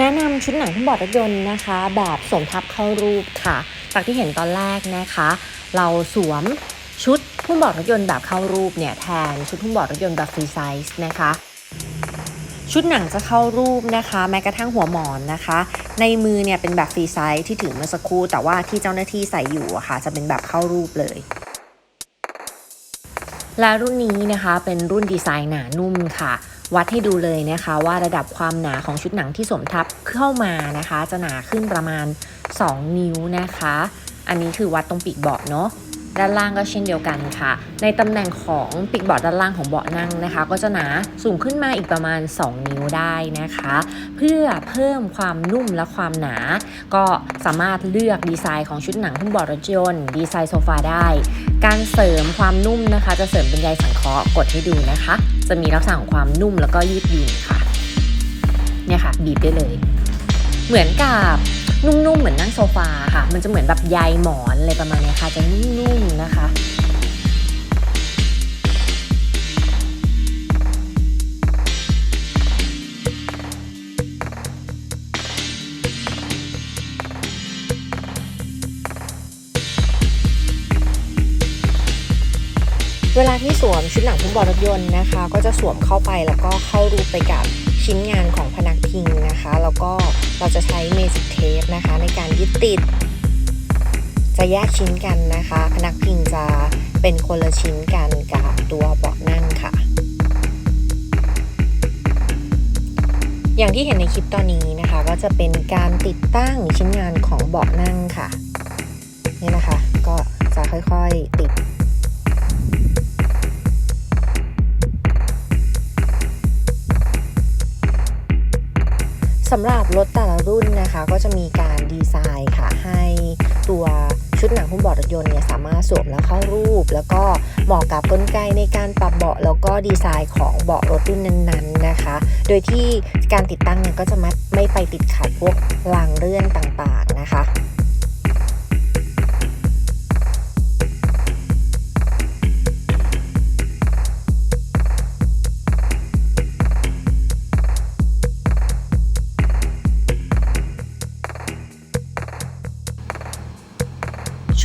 แนะนำชุดหนังหุ้มบาะรถยนต์นะคะ แบบสวมทับเข้ารูปค่ะ จากที่เห็นตอนแรกนะคะ เราสวมชุดหุ้มบาะรถยนต์แบบเข้ารูปเนี่ยแทนชุดหุ้มบาะรถยนต์แบบฟรีไซส์นะคะ ชุดหนังจะเข้ารูปนะคะ แม้กระทั่งหัวหมอนนะคะ ในมือเนี่ยเป็นแบบฟรีไซส์ที่ถือเมื่อสักครู่ แต่ว่าที่เจ้าหน้าที่ใส่อยู่อะค่ะ จะเป็นแบบเข้ารูปเลยและรุ่นนี้นะคะเป็นรุ่นดีไซน์หนานุ่มค่ะ วัดให้ดูเลยนะคะ ว่าระดับความหนาของชุดหนังที่สวมทับเข้ามานะคะ จะหนาขึ้นประมาณ 2 นิ้วนะคะ อันนี้คือวัดตรงปีกเบาะเนาะด้านล่างก็เช่นเดียวกันค่ะ ในตำแหน่งของปีกเบาะด้านล่างของเบาะนั่งนะคะ ก็จะหนาสูงขึ้นมาอีกประมาณ 2 นิ้วได้นะคะ เพื่อเพิ่มความนุ่มและความหนา ก็สามารถเลือกดีไซน์ของชุดหนังหุ้มเบาะรถยนต์ดีไซน์โซฟาได้ การเสริมความนุ่มนะคะ จะเสริมเป็นใยสังเคราะห์กดให้ดูนะคะ จะมีลักษณะของความนุ่มแล้วก็ยืดหยุ่นค่ะ เนี่ยค่ะ บีบได้เลย เหมือนกับนุ่มๆ เหมือนนั่งโซฟาค่ะ มันจะเหมือนแบบใยหมอนอะไรประมาณนี้ค่ะ จะนุ่มๆนะคะ เวลาที่สวมชุดหนังหุ้มเบารถยนต์นะคะ ก็จะสวมเข้าไปแล้วก็เข้ารูปไปกับชิ้นงานของพนักพิงนะคะ แล้วก็เราจะใช้เมจิกเทปนะคะ ในการยึดติด จะแยกชิ้นกันนะคะ พนักพิงจะเป็นคนละชิ้นกันกับตัวเบาะนั่งค่ะ อย่างที่เห็นในคลิปตอนนี้นะคะ ก็จะเป็นการติดตั้งชิ้นงานของเบาะนั่งค่ะนี่นะคะ ก็จะค่อยๆติดำหรับรถแต่ละรุ่นนะคะ ก็จะมีการดีไซน์ค่ะ ให้ตัวชุดหนังหุ้มเบาะรถยนต์เนี่ยสามารถสวมแล้วเข้ารูป แล้วก็เหมาะกับกลไกในการปรับเบาะแล้วก็ดีไซน์ของเบาะรถรุ่นนั้นๆนะคะ โดยที่การติดตั้งเนี่ยก็จะไม่ไม่ไปติดขัดพวกรางเลื่อนต่างๆนะคะ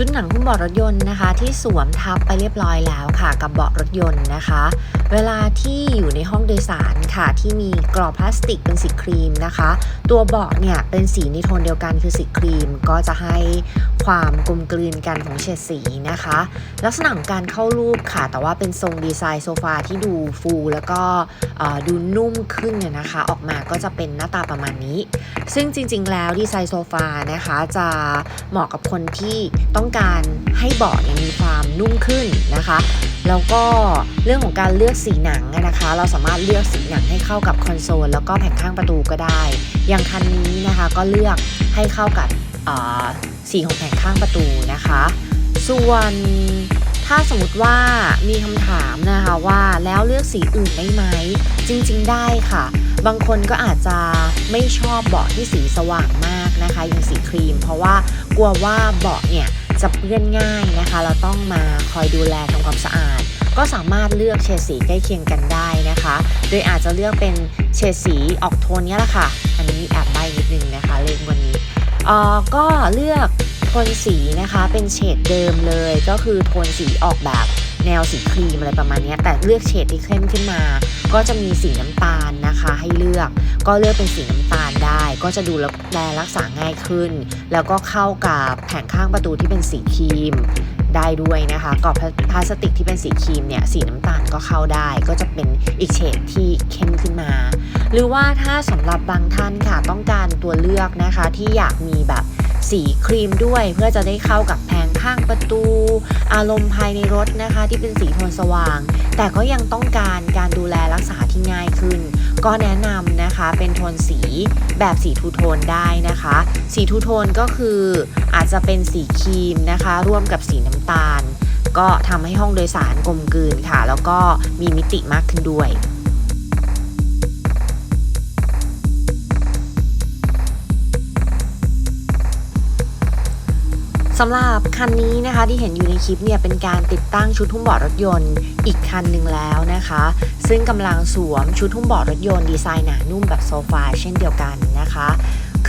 ชุดหนังหุ้มเบาะรถยนต์นะคะ ที่สวมทับไปเรียบร้อยแล้วค่ะ กับเบาะรถยนต์นะคะ เวลาที่อยู่ในห้องโดยสารค่ะ ที่มีกรอบพลาสติกเป็นสีครีมนะคะ ตัวเบาะเนี่ยเป็นสีในโทนเดียวกันคือสีครีมก็จะให้ความกลมกลืนกันของเฉดสีนะคะ ลักษณะของการเข้ารูปค่ะ แต่ว่าเป็นทรงดีไซน์โซฟาที่ดูฟูแล้วก็ดูนุ่มขึ้นเนี่ยนะคะ ออกมาก็จะเป็นหน้าตาประมาณนี้ ซึ่งจริง ๆ แล้วดีไซน์โซฟานะคะจะเหมาะกับคนที่ต้องการให้เบาะเนี่ยมีความนุ่มขึ้นนะคะแล้วก็เรื่องของการเลือกสีหนังนะคะ เราสามารถเลือกสีหนังให้เข้ากับคอนโซลแล้วก็แผงข้างประตูก็ได้ อย่างคันนี้นะคะก็เลือกให้เข้ากับสีของแผงข้างประตูนะคะ ส่วนถ้าสมมติว่ามีคำถามนะคะว่าแล้วเลือกสีอื่นได้ไหม จริงๆได้ค่ะ บางคนก็อาจจะไม่ชอบเบาะที่สีสว่างมากนะคะอย่างสีครีม เพราะว่ากลัวว่าเบาะเนี่ยจะเปื้อนง่ายนะคะ เราต้องมาคอยดูแลทำความสะอาด ก็สามารถเลือกเฉดสีใกล้เคียงกันได้นะคะ โดยอาจจะเลือกเป็นเฉดสีออกโทนนี้แหละค่ะ อันนี้แอบใบนิดนึงนะคะเลขวันนี้เอ่อก็เลือกโทนสีนะคะเป็นเฉดเดิมเลย ก็คือโทนสีออกแบบแนวสีครีมอะไรประมาณนี้แต่เลือกเฉดที่เข้มขึ้นมา ก็จะมีสีน้ำตาลนะคะ ให้เลือกก็เลือกเป็นสีน้ำตาลได้ ก็จะดูแลรักษาง่ายขึ้น แล้วก็เข้ากับแผงข้างประตูที่เป็นสีครีม ได้ด้วยนะคะกรอบพลาสติกที่เป็นสีครีมเนี่ยสีน้ำตาลก็เข้าได้ ก็จะเป็นอีกเฉดที่เข้มขึ้นมา หรือว่าถ้าสำหรับบางท่านค่ะต้องการตัวเลือกนะคะที่อยากมีแบบสีครีมด้วยเพื่อจะได้เข้ากับแผงข้างประตู อารมณ์ภายในรถนะคะ ที่เป็นสีโทนสว่าง แต่ก็ยังต้องการการดูแลรักษาที่ง่ายขึ้น ก็แนะนำนะคะเป็นโทนสีแบบสีทูโทนได้นะคะ สีทูโทนก็คืออาจจะเป็นสีครีมนะคะ ร่วมกับสีน้ำตาล ก็ทำให้ห้องโดยสารกลมกลืนค่ะ แล้วก็มีมิติมากขึ้นด้วย สำหรับคันนี้นะคะที่เห็นอยู่ในคลิปเนี่ยเป็นการติดตั้งชุดหุ้มเบาะรถยนต์อีกคันหนึ่งแล้วนะคะ ซึ่งกำลังสวมชุดหุ้มเบาะรถยนต์ดีไซน์หนานุ่มแบบโซฟาเช่นเดียวกันนะคะ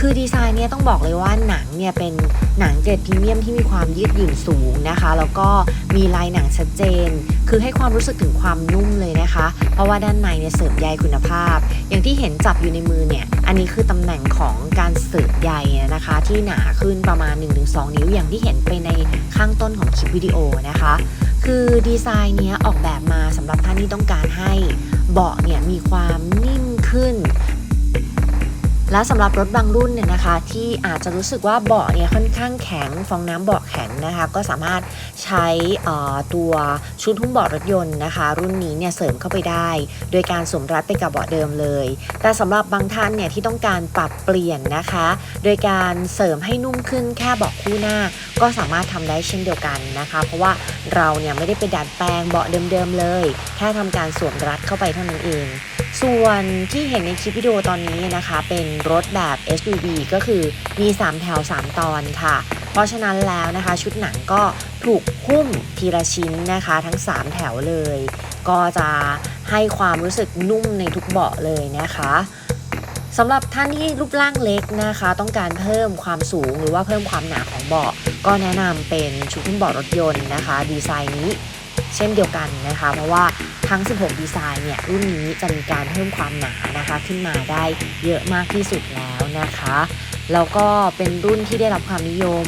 คือดีไซน์เนี่ยต้องบอกเลยว่าหนังเนี่ยเป็นหนังเกรดพรีเมียมที่มีความยืดหยุ่นสูงนะคะ แล้วก็มีลายหนังชัดเจน คือให้ความรู้สึกถึงความนุ่มเลยนะคะ เพราะว่าด้านในเนี่ยเสริมใยคุณภาพ อย่างที่เห็นจับอยู่ในมือเนี่ย อันนี้คือตำแหน่งของการเสริมใยนะคะ ที่หนาขึ้นประมาณ 1-2 นิ้ว อย่างที่เห็นไปในข้างต้นของคลิปวิดีโอนะคะ คือดีไซน์เนี้ยออกแบบมาสำหรับท่านที่ต้องการให้เบาะเนี่ยมีความนิ่มขึ้น และสำหรับรถบางรุ่นเนี่ยนะคะ ที่อาจจะรู้สึกว่าเบาะเนี่ยค่อนข้างแข็งฟองน้ำเบาะแข็งนะคะ ก็สามารถใช้ตัวชุดหุ้มเบาะรถยนต์นะคะ รุ่นนี้เนี่ยเสริมเข้าไปได้ โดยการสวมรัดไปกับเบาะเดิมเลย แต่สำหรับบางท่านเนี่ยที่ต้องการปรับเปลี่ยนนะคะ โดยการเสริมให้นุ่มขึ้นแค่เบาะคู่หน้า ก็สามารถทำได้เช่นเดียวกันนะคะ เพราะว่าเราเนี่ยไม่ได้ไปดัดแปลงเบาะเดิมๆเลย แค่ทำการสวมรัดเข้าไปเท่านั้นเอง ส่วนที่เห็นในคลิปวิดีโอตอนนี้นะคะเป็นรถแบบ SUV ก็คือมี 3 แถว 3 ตอนค่ะ เพราะฉะนั้นแล้วนะคะ ชุดหนังก็ถูกหุ้มทีละชิ้นนะคะ ทั้ง 3 แถวเลย ก็จะให้ความรู้สึกนุ่มในทุกเบาะเลยนะคะสำหรับท่านที่รูปร่างเล็กนะคะ ต้องการเพิ่มความสูงหรือว่าเพิ่มความหนาของเบาะก็แนะนำเป็นชุดหุ้มเบาะรถยนต์นะคะ ดีไซน์นี้ เช่นเดียวกันนะคะ เพราะว่าทั้ง 16 ดีไซน์เนี่ยรุ่นนี้จะมีการเพิ่มความหนานะคะขึ้นมาได้เยอะมากที่สุดแล้วนะคะ แล้วก็เป็นรุ่นที่ได้รับความนิยม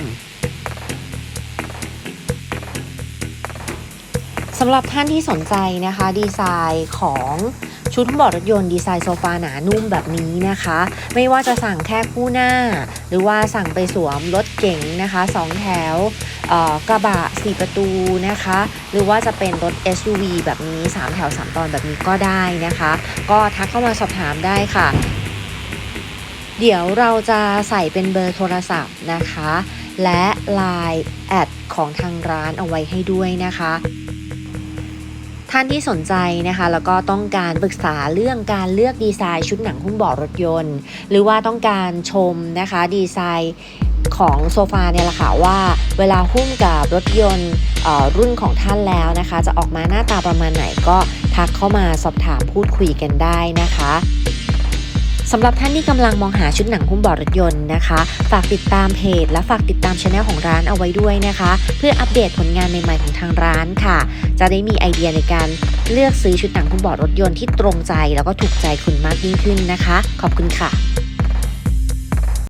สำหรับท่านที่สนใจนะคะดีไซน์ของ ชุดเบาะรถยนต์ดีไซน์โซฟาหนานุ่มแบบนี้นะคะ ไม่ว่าจะสั่งแค่คู่หน้า หรือว่าสั่งไปสวมรถเก๋งนะคะสองแถวกระบะ 4 ประตูนะคะ หรือว่าจะเป็นรถ SUV แบบนี้ 3 แถว 3 ตอนแบบนี้ก็ได้นะคะ ก็ทักเข้ามาสอบถามได้ค่ะ เดี๋ยวเราจะใส่เป็นเบอร์โทรศัพท์นะคะ และ Line แอดของทางร้านเอาไว้ให้ด้วยนะคะ ท่านที่สนใจนะคะแล้วก็ต้องการปรึกษาเรื่องการเลือกดีไซน์ชุดหนังหุ้มเบาะรถยนต์ หรือว่าต้องการชมนะคะดีไซน์ของโซฟาเนี่ยแหละค่ะว่าเวลาหุ้มกับรถยนต์รุ่นของท่านแล้วนะคะ จะออกมาหน้าตาประมาณไหนก็ทักเข้ามาสอบถามพูดคุยกันได้นะคะ สำหรับท่านที่กำลังมองหาชุดหนังหุ้มเบาะรถยนต์นะคะ ฝากติดตามเพจ และฝากติดตามช anel ของร้านเอาไว้ด้วยนะคะ เพื่ออัปเดตผลงานใหม่ๆของทางร้านค่ะ จะได้มีไอเดียในการเลือกซื้อชุดหนังหุ้มเบาะรถยนต์ที่ตรงใจ แล้วก็ถูกใจคุณมากยิ่งขึ้นนะคะ ขอบคุณค่ะ